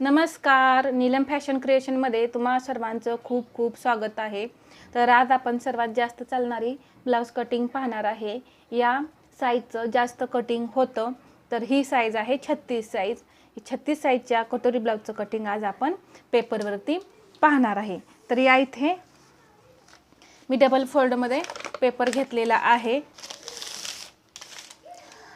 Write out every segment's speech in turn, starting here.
नमस्कार. नीलम फॅशन क्रिएशनमध्ये तुम्हा सर्वांचं खूप खूप स्वागत आहे. तर आज आपण सर्वात जास्त चालणारी ब्लाऊज कटिंग पाहणार आहे. या साईजचं जास्त कटिंग होतं तर ही साईज आहे छत्तीस साईज छत्तीस साईजच्या कटोरी ब्लाऊजचं कटिंग आज आपण पेपरवरती पाहणार आहे. तर या इथे मी डबल फोल्डमध्ये पेपर घेतलेला आहे.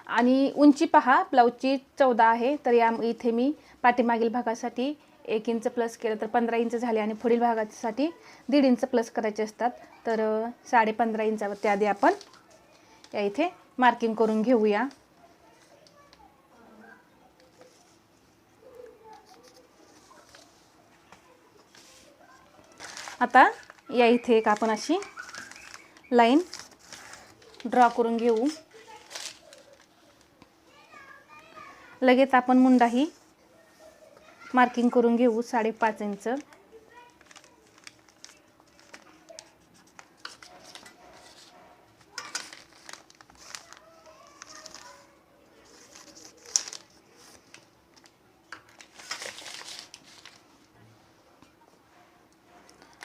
आणि उंची पहा ब्लाऊजची चौदा आहे. तर या इथे मी पाठीमागील भागासाठी एक इंच प्लस केलं तर पंधरा इंच झाले आणि पुढील भागासाठी दीड इंच प्लस करायचे असतात. तर साडे पंधरा इंचावरती आधी आपण या इथे मार्किंग करून घेऊया. आता या इथे एक आपण अशी लाईन ड्रॉ करून घेऊ. लगेच आपण मुंडाही मार्किंग करून घेऊ साडेपाच इंच.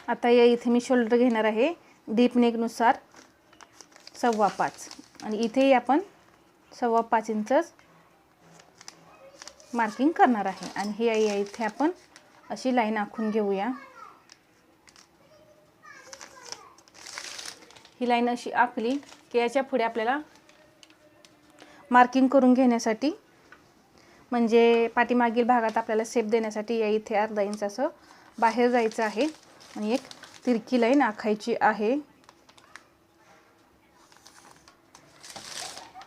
आता या इथे मी शोल्डर घेणार आहे डीप नेकनुसार सव्वा पाच. आणि इथेही आपण सव्वा पाच इंचच मार्किंग करणार आहे. आणि हे या इथे आपण अशी लाईन आखून घेऊया. ही लाईन अशी आखली की याच्यापुढे आपल्याला मार्किंग करून घेण्यासाठी म्हणजे पाठीमागील भागात आपल्याला सेप देण्यासाठी या इथे अर्धा इंच असं बाहेर जायचं आहे. आणि एक तिरकी लाईन आखायची आहे.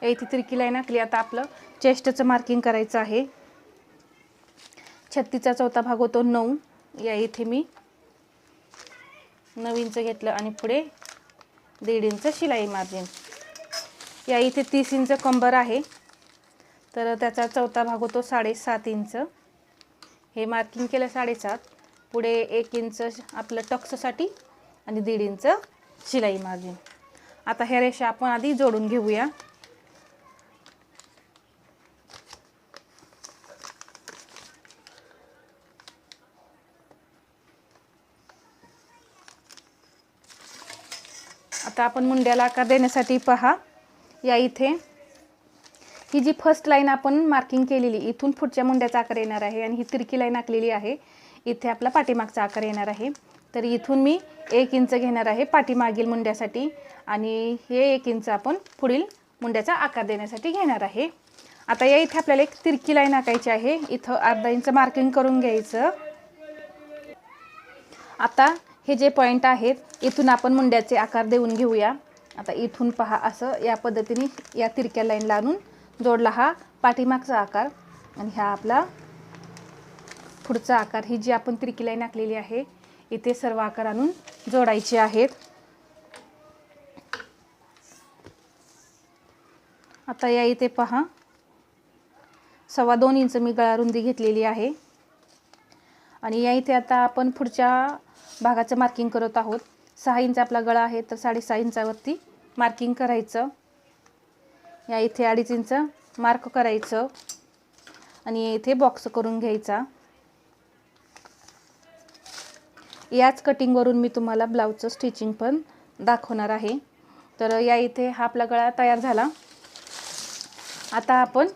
या इथे तिरकी लाईन आखली. आता आपलं चेस्टचं मार्किंग करायचं आहे. छत्तीचा चौथा भाग होतो नऊ. या इथे मी नऊ इंच घेतलं आणि पुढे दीड इंच शिलाई मार्जिन. या इथे तीस इंच कंबर आहे. तर त्याचा चौथा भाग होतो साडेसात इंच. हे मार्किंग केलं साडेसात. पुढे एक इंच आपलं टक्ससाठी आणि दीड इंच शिलाई मार्जिन. आता ह्या रेषा आपण आधी जोडून घेऊया. आता आपण मुंड्याला आकार देण्यासाठी पहा. या इथे. ही जी फर्स्ट लाईन आपण मार्किंग केलेली इथून पुढच्या मुंड्याचा आकार येणार आहे आणि ही तिरकी लाईन आखलेली आहे. इथे आपला पाठीमागचा आकार येणार आहे. तर इथून मी एक इंच घेणार आहे पाठीमागील मुंड्यासाठी आणि हे एक इंच आपण पुढील मुंड्याचा आकार देण्यासाठी घेणार आहे. आता या इथे आपल्याला एक तिरकी लाईन आखायची आहे. इथं अर्धा इंच मार्किंग करून घ्यायचं. आता हे जे पॉईंट आहेत इथून आपण मुंड्याचे आकार देऊन घेऊया. आता इथून पहा असं या पद्धतीने या तिरक्या लाईनला आणून जोडला हा पाठीमागचा आकार आणि हा आपला पुढचा आकार. ही जी आपण तिरकी लाईन आखलेली आहे इथे सर्व आकार आणून जोडायचे आहेत. आता या इथे पहा. सव्वा दोन इंच मी गळा रुंदी घेतलेली आहे. आणि या इथे आता आपण पुढच्या भागाचं मार्किंग करत आहोत. सहा इंच आपला गळा आहे तर साडेसहा इंचावरती मार्किंग करायचं. या इथे अडीच इंच मार्क करायचं. आणि इथे बॉक्स करून घ्यायचा. याच कटिंगवरून मी तुम्हाला ब्लाऊजचं स्टिचिंग पण दाखवणार आहे. तर या इथे हा आपला गळा तयार झाला. आता आपण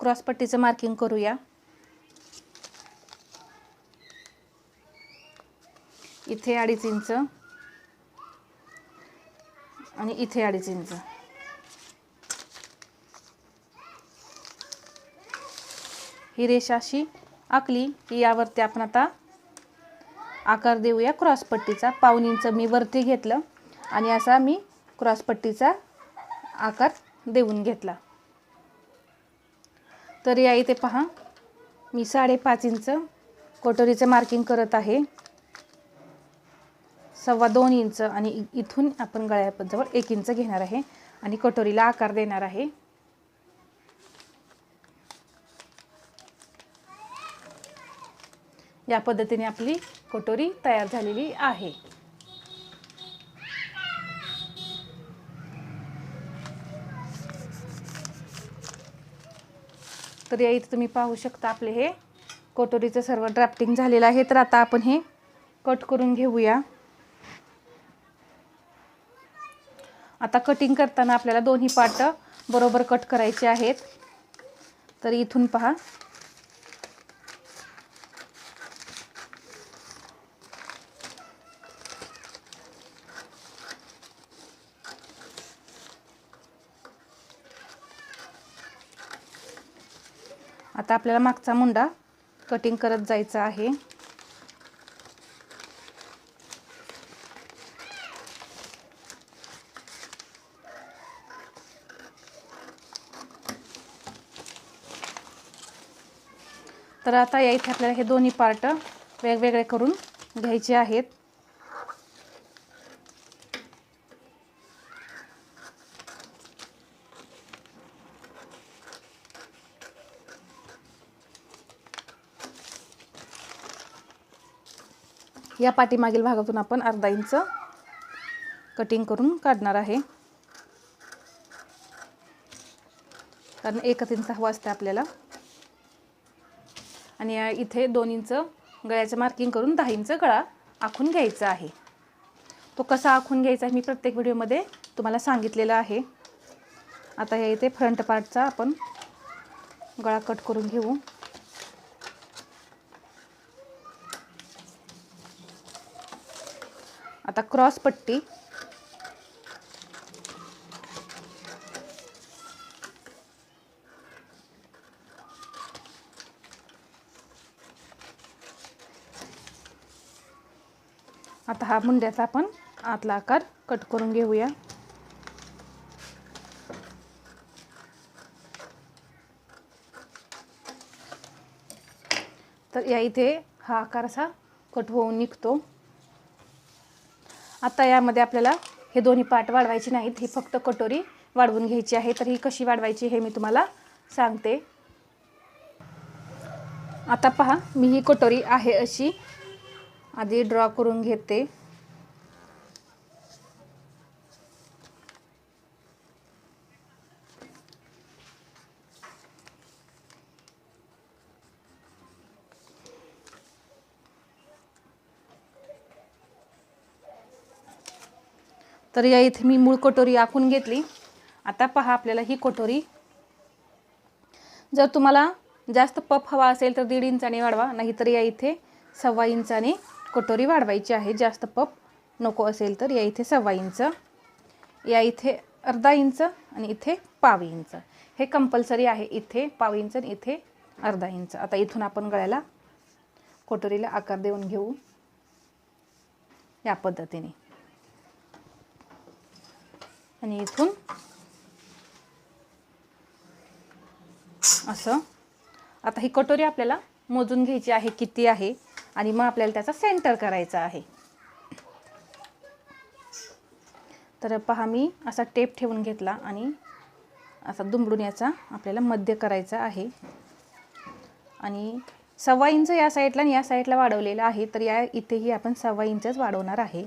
क्रॉसपट्टीचं मार्किंग करूया. इथे अडीच इंच. आणि इथे अडीच इंच. ही रेषा अशी आखली की यावरती आपण आता आकार देऊया क्रॉसपट्टीचा पाऊन इंच मी वरती घेतलं आणि असा मी क्रॉसपट्टीचा आकार देऊन घेतला. तर या इथे पहा मी साडेपाच इंच कोटोरीचं मार्किंग करत आहे. सव्वा दोन इंच आणि इथून आपण गळ्याजवळ एक इंच घेणार आहे. आणि कटोरीला आकार देणार आहे. या पद्धतीने आपली कटोरी तयार झालेली आहे. तर या इथे तुम्ही पाहू शकता आपले हे कटोरीचं सर्व ड्राफ्टिंग झालेलं आहे. तर आता आपण हे कट करून घेऊया. आता कटिंग करताना आपल्याला दोन्ही पाट बरोबर कट करायचे आहेत. तर इथून पहा. आता आपल्याला मागचा मुंडा कटिंग करत जायचा आहे. तर आता या इथे आपल्याला हे दोन्ही पार्ट वेगवेगळे करून घ्यायचे आहेत. या पाठीमागील भागातून आपण अर्धा इंच कटिंग करून काढणार आहे. कारण एकच इंच हवा असते आपल्याला. आणि इथे दोन इंच गळ्याचं मार्किंग करून दहा इंच गळा आखून घ्यायचा आहे. तो कसा आखून घ्यायचा आहे मी प्रत्येक व्हिडिओमध्ये तुम्हाला सांगितलेलं आहे. आता या इथे फ्रंट पार्टचा आपण गळा कट करून घेऊ. आता क्रॉस पट्टी आता हा मुंड्याचा आपण आतला आकार कट करून घेऊया. तर या इथे हा आकार असा कट होऊन निघतो. आता यामध्ये आपल्याला हे दोन्ही पार्ट वाढवायचे नाहीत ही फक्त कटोरी वाढवून घ्यायची आहे. तर ही कशी वाढवायची हे मी तुम्हाला सांगते. आता पहा मी ही कटोरी आहे अशी आधी ड्रॉ करून घेते. तर या इथे मी मूळ कटोरी आखून घेतली. आता पहा आपल्याला ही कटोरी. जर तुम्हाला जास्त पफ हवा असेल तर दीड इंचाने वाढवा नाहीतर या इथे सव्वा इंचाने कटोरी वाढवायची आहे. जास्त पप नको असेल तर या इथे सव्वा इंच या इथे अर्धा इंच आणि इथे पाव इंच. हे कंपल्सरी आहे इथे पाव इंच आणि इथे अर्धा इंच. आता इथून आपण गळ्याला कटोरीला आकार देऊन घेऊ. या पद्धतीने. आणि इथून असं. आता ही कटोरी आपल्याला मोजून घ्यायची आहे किती आहे. आणि मग आपल्याला त्याचा सेंटर करायचा आहे. तर पहा मी असा टेप ठेवून घेतला आणि असा दुमडून याचा आपल्याला मध्य करायचा आहे. आणि सव्वा इंच या साईडला आणि या साईडला वाढवलेलं आहे तर या इथेही आपण सव्वा इंचच वाढवणार आहे.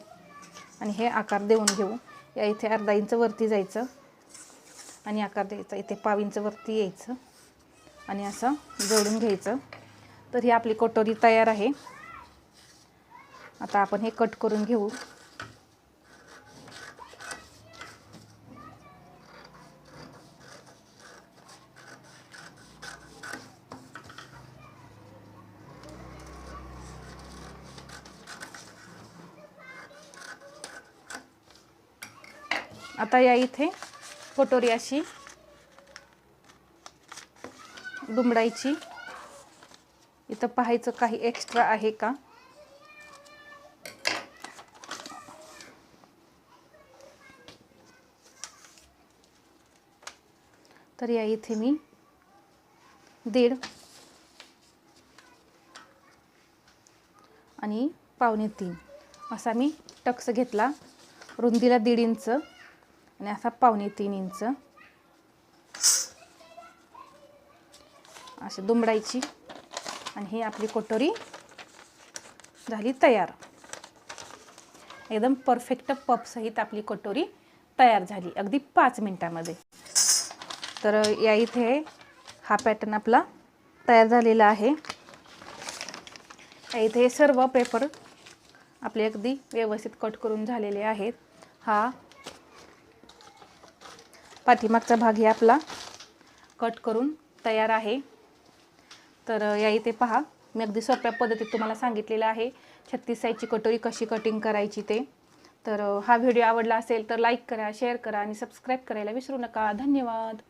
आणि हे आकार देऊन घेऊ. या इथे अर्धा इंच वरती जायचं आणि आकार द्यायचा. इथे पाव इंच वरती यायचं आणि असं जोडून घ्यायचं. तर ही आपली कटोरी तयार आहे. आता आपण हे कट करून घेऊ. आता या इथे कटोरी अशी दुमडायची. इथं पाहायचं काही एक्स्ट्रा आहे का? तर या इथे मी. दीड. आणि पावणे तीन. असा मी टक्स घेतला. रुंदीला दीड इंच आणि असा पावणे तीन इंच. अशी दुमडायची. आणि ही आपली कटोरी झाली तयार. एकदम परफेक्ट पपसहित आपली कटोरी तयार झाली. अगदी पाच मिनटामध्ये. तर या इथे हा पॅटर्न आपला तयार झालेला आहे. इथे सर्व पेपर आपले अगदी व्यवस्थित कट करून झालेले आहेत. हा पाठीमागचा भाग हे आपला कट करून तयार आहे. तर या इथे पहा मी अगदी सोप्या पद्धतीत तुम्हाला सांगितलेलं आहे छत्तीस साईजची कटोरी कशी कटिंग करायची ते. तर हा व्हिडिओ आवडला असेल तर लाईक करा शेअर करा आणि सबस्क्राईब करायला विसरू नका. धन्यवाद!